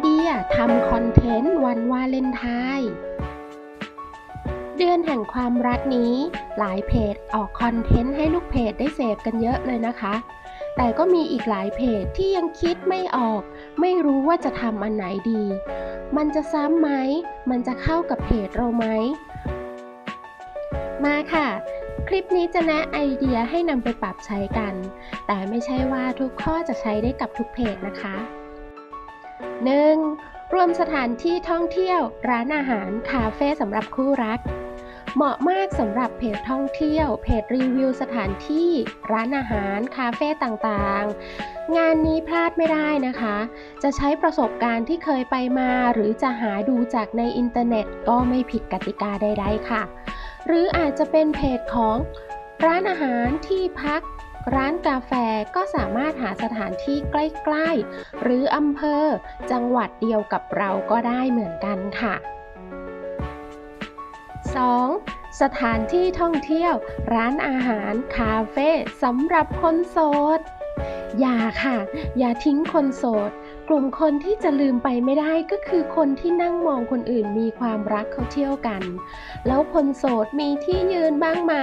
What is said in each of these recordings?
เดียทำคอนเทนต์วันวาเลนไทน์เดือนแห่งความรักนี้ หลายเพจออกคอนเทนต์ให้ลูกเพจได้เสพกันเยอะเลยนะคะ แต่ก็มีอีกหลายเพจที่ยังคิดไม่ออก ไม่รู้ว่าจะทำอันไหนดี มันจะซ้ำไหม มันจะเข้ากับเพจเราไหม มาค่ะคลิปนี้จะแนะไอเดียให้นำไปปรับใช้กัน แต่ไม่ใช่ว่าทุกข้อจะใช้ได้กับทุกเพจนะคะ 1. รวมสถานที่ท่องเที่ยว ร้านอาหาร คาเฟ่สำหรับคู่รัก เหมาะมากสำหรับเพจท่องเที่ยว เพจรีวิวสถานที่ ร้านอาหาร คาเฟ่ต่างๆ งานนี้พลาดไม่ได้นะคะ จะใช้ประสบการณ์ที่เคยไปมา หรือจะหาดูจากในอินเทอร์เน็ตก็ไม่ผิดกติกาใดๆค่ะ หรืออาจจะเป็นเพจของร้านอาหารที่พัก ร้านกาแฟก็สามารถหาสถานที่ใกล้ ๆ หรืออำเภอ จังหวัดเดียวกับเราก็ได้เหมือนกันค่ะ 2. สถานที่ท่องเที่ยว ร้านอาหาร คาเฟ่สำหรับคนโสด อย่าค่ะ อย่าทิ้งคนโสด กลุ่มคนที่จะลืมไปไม่ได้ก็คือคนที่นั่งมองคนอื่นมีความรักเขาเที่ยวกัน แล้วคนโสดมีที่ยืนบ้างไหม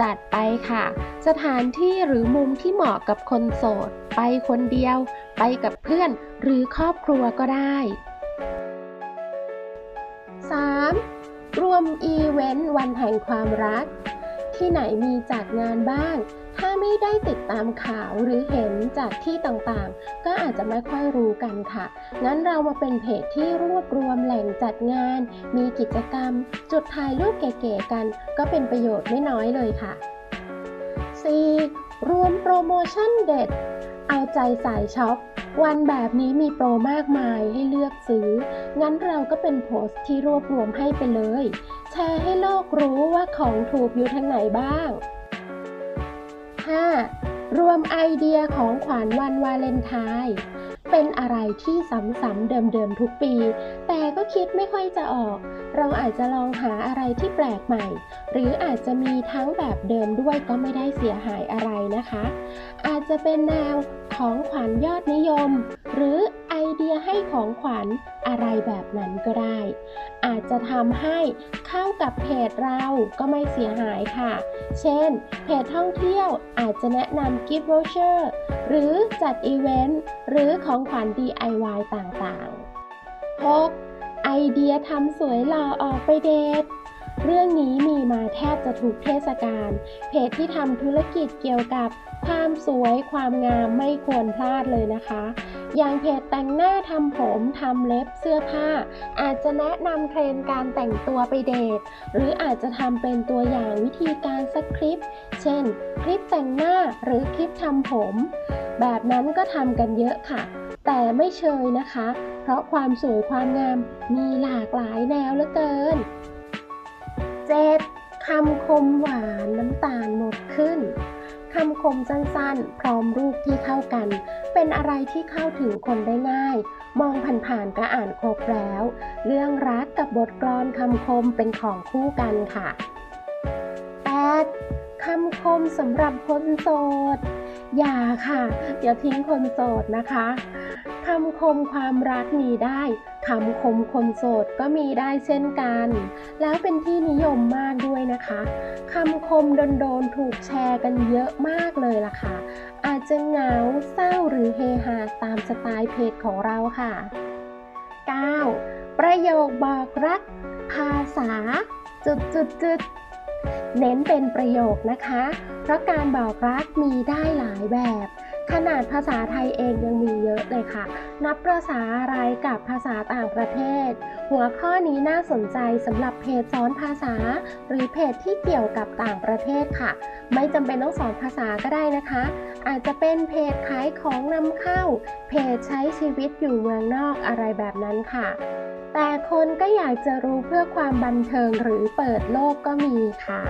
จัดไปค่ะ สถานที่หรือมุมที่เหมาะกับคนโสด ไปคนเดียว ไปกับเพื่อนหรือครอบครัวก็ได้ 3. รวมอีเวนต์วันแห่งความรัก ที่ไหนมีจัดงานบ้าง ถ้าไม่ได้ติดตามข่าวหรือเห็นจากที่ต่างๆ ก็อาจจะไม่ค่อยรู้กันค่ะ งั้นเรามาเป็นเพจที่รวบรวมแหล่งจัดงาน มีกิจกรรม จุดถ่ายรูปเก๋ๆกัน ก็เป็นประโยชน์ไม่น้อยเลยค่ะ 4. รวมโปรโมชั่นเด็ด เอาใจสายช็อปวันแบบนี้มีโปรมากมายให้เลือกซื้อ งั้นเราก็เป็นโพสต์ที่รวบรวมให้ไปเลย แชร์ให้โลกรู้ว่าของถูกอยู่ทางไหนบ้าง 5. รวมไอเดียของขวัญวันวาเลนไทน์เป็นอะไรที่ซ้ำๆเดิมๆทุกปี แต่ก็คิดไม่ค่อยจะออก เราอาจจะลองหาอะไรที่แปลกใหม่ หรืออาจจะมีทั้งแบบเดิมด้วยก็ไม่ได้เสียหายอะไรนะคะ อาจจะเป็นแนวของขวัญยอดนิยม หรือไอ เดียให้ของขวัญอะไรแบบนั้นก็ได้ อาจจะทำให้เข้ากับเพจเราก็ไม่เสียหายค่ะ เช่น เพจท่องเที่ยวอาจจะแนะนำกิฟต์วอเชอร์หรือจัดอีเวนต์หรือของขวัญ DIY ต่างๆ 6. ไอเดียทำสวยหล่อออกไปเดท เรื่องนี้มีมาแทบจะทุกเทศกาล เพจที่ทำธุรกิจเกี่ยวกับความสวยความงามไม่ควรพลาดเลยนะคะ อย่างเพจแต่งหน้าทำผมทำเล็บเสื้อผ้า อาจจะแนะนำเทรนการแต่งตัวไปเดท หรืออาจจะทำเป็นตัวอย่างวิธีการสักคลิป เช่น คลิปแต่งหน้าหรือคลิปทำผม แบบนั้นก็ทำกันเยอะค่ะ แต่ไม่เชยนะคะ เพราะความสวยความงามมีหลากหลายแนวเหลือเกิน 7. คำคมหวานน้ำตาลหมดขึ้นคำคมสั้นๆ พร้อมรูปที่เข้ากัน เป็นอะไรที่เข้าถึงคนได้ง่าย มองผ่านๆก็อ่านครบแล้ว เรื่องรักกับบทกลอนคำคมเป็นของคู่กันค่ะ 8. คำคมสำหรับคนโสด อย่าค่ะ อย่าทิ้งคนโสดนะคะคำคมความรักมีได้ คำคมคนโสดก็มีได้เช่นกัน แล้วเป็นที่นิยมมากด้วยนะคะคำคมโดนๆถูกแชร์กันเยอะมากเลยล่ะค่ะ อาจจะเหงาเศร้าหรือเฮฮาตามสไตล์เพจของเราค่ะ 9. ประโยคบอกรัก ภาษา จุดจุดจุดเน้นเป็นประโยคนะคะ เพราะการบอกรักมีได้หลายแบบ ขนาดภาษาไทยเองยังมีเยอะเลยค่ะ นับภาษาอะไรกับภาษาต่างประเทศ หัวข้อนี้น่าสนใจสำหรับเพจสอนภาษา หรือเพจที่เกี่ยวกับต่างประเทศค่ะ ไม่จำเป็นต้องสอนภาษาก็ได้นะคะ อาจจะเป็นเพจขายของนำเข้า เพจใช้ชีวิตอยู่เมืองนอกอะไรแบบนั้นค่ะแต่คนก็อยากจะรู้เพื่อความบันเทิงหรือเปิดโลกก็มีค่ะ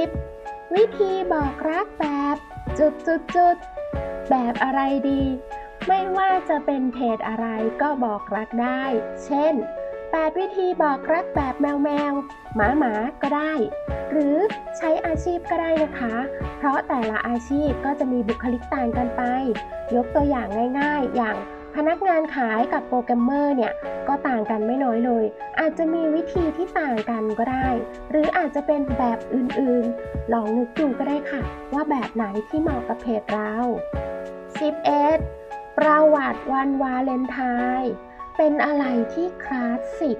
10. วิธีบอกรักแบบ จุดจุดจุด แบบอะไรดี ไม่ว่าจะเป็นเพจอะไรก็บอกรักได้ เช่น 8 วิธีบอกรักแบบแมวแมวหมาหมาก็ได้ หรือใช้อาชีพก็ได้นะคะ เพราะแต่ละอาชีพก็จะมีบุคลิกต่างกันไป ยกตัวอย่างง่าย ๆ อย่าง พนักงานขายกับโปรแกรมเมอร์เนี่ยก็ต่างกันไม่น้อยเลย อาจจะมีวิธีที่ต่างกันก็ได้ หรืออาจจะเป็นแบบอื่นๆ ลองนึกดูก็ได้ค่ะ ว่าแบบไหนที่เหมาะกับเพจเรา 11. ประวัติวันวาเลนไทน์เป็นอะไรที่คลาสสิก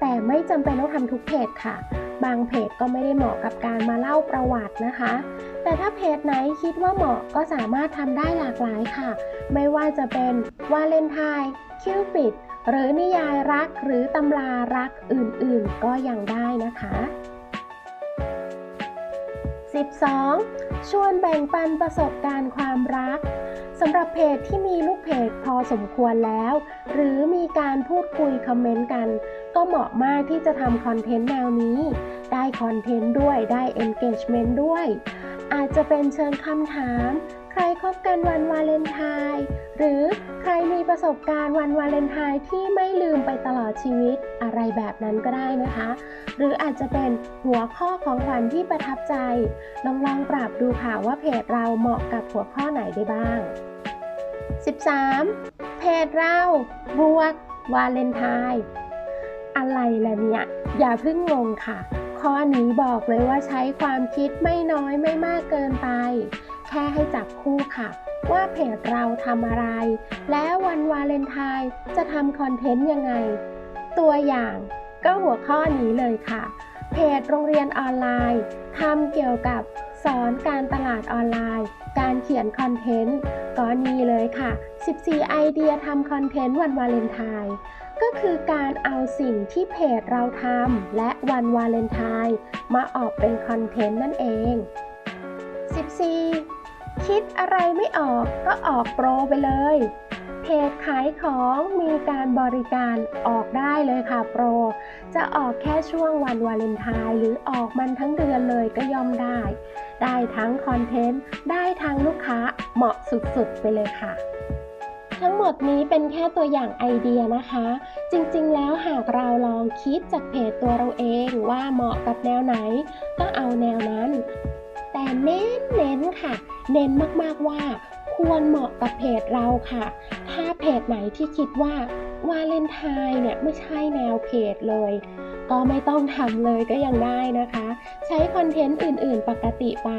แต่ไม่จำเป็นต้องทำทุกเพจค่ะ บางเพจก็ไม่ได้เหมาะกับการมาเล่าประวัตินะคะ แต่ถ้าเพจไหนคิดว่าเหมาะก็สามารถทำได้หลากหลายค่ะ ไม่ว่าจะเป็นวาเลนไทน์คิวปิด หรือนิยายรักหรือตำรารักอื่นๆ ก็ยังได้นะคะ 12. ชวนแบ่งปันประสบการณ์ความรัก สำหรับเพจที่มีลูกเพจพอสมควรแล้ว หรือมีการพูดคุยคอมเมนต์กัน ก็เหมาะมากที่จะทำคอนเทนต์แนวนี้ ได้คอนเทนต์ด้วยได้ engagement ด้วย อาจจะเป็นเชิญคำถาม ใครคบกันวันวาเลนไทน์หรือใครมีประสบการณ์วันวาเลนไทน์ที่ไม่ลืมไปตลอดชีวิตอะไรแบบนั้นก็ได้นะคะ หรืออาจจะเป็นหัวข้อของขวัญที่ประทับใจ ลองลองปรับดูค่ะว่าเพจเราเหมาะกับหัวข้อไหนได้บ้าง 13. เพจเราบวกวาเลนไทน์อะไรล่ะเนี่ย อย่าเพิ่งงงค่ะ ข้อนี้บอกเลยว่าใช้ความคิดไม่น้อยไม่มากเกินไป แค่ให้จับคู่ค่ะ ว่าเพจเราทำอะไร และวันวาเลนไทน์จะทำคอนเทนต์ยังไง ตัวอย่างก็หัวข้อนี้เลยค่ะ เพจโรงเรียนออนไลน์ทำเกี่ยวกับสอนการตลาดออนไลน์ การเขียนคอนเทนต์ก็นี่เลยค่ะ 14 ไอเดียทำคอนเทนต์วันวาเลนไทน์ก็คือการเอาสิ่งที่เพจเราทำและวันวาเลนไทน์มาออกเป็นคอนเทนต์นั่นเอง 14. คิดอะไรไม่ออกก็ออกโปรไปเลย เพจขายของมีการบริการออกได้เลยค่ะโปร จะออกแค่ช่วงวันวาเลนไทน์หรือออกมันทั้งเดือนเลยก็ยอมได้ ได้ทั้งคอนเทนต์ ได้ทั้งลูกค้าเหมาะสุดๆ ไปเลยค่ะ ทั้งหมดนี้เป็นแค่ตัวอย่างไอเดียนะคะ จริงๆ แล้วหากเราลองคิดจากเพจตัวเราเองว่าเหมาะกับแนวไหน ก็เอาแนวนั้น แต่เน้นๆค่ะ เน้นมากๆว่า ควรเหมาะกับเพจเราค่ะ ถ้าเพจไหนที่คิดว่าวาเลนไทน์เนี่ยไม่ใช่แนวเพจเลย ก็ไม่ต้องทำเลยก็ยังได้นะคะ ใช้คอนเทนต์อื่นๆ ปกติไป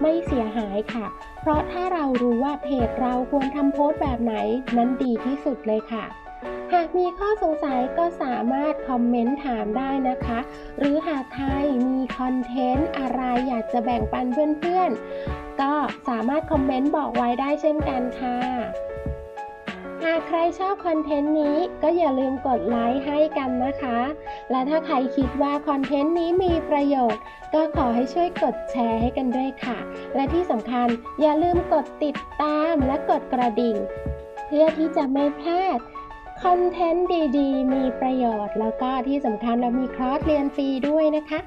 ไม่เสียหายค่ะ เพราะถ้าเรารู้ว่าเพจเราควรทำโพสต์แบบไหนนั้นดีที่สุดเลยค่ะ หากมีข้อสงสัยก็สามารถคอมเมนต์ถามได้นะคะ หรือหากใครมีคอนเทนต์อะไรอยากจะแบ่งปันเพื่อนๆ ก็สามารถคอมเมนต์บอกไว้ได้เช่นกันค่ะหากใครชอบคอนเทนต์นี้ก็อย่าลืมกดไลค์ให้กันนะคะ และถ้าใครคิดว่าคอนเทนต์นี้มีประโยชน์ ก็ขอให้ช่วยกดแชร์ให้กันด้วยค่ะ และที่สำคัญอย่าลืมกดติดตามและกดกระดิ่ง เพื่อที่จะไม่พลาด คอนเทนต์ดีๆ มีประโยชน์แล้วก็ที่สำคัญเรามีคอร์สเรียนฟรีด้วยนะคะ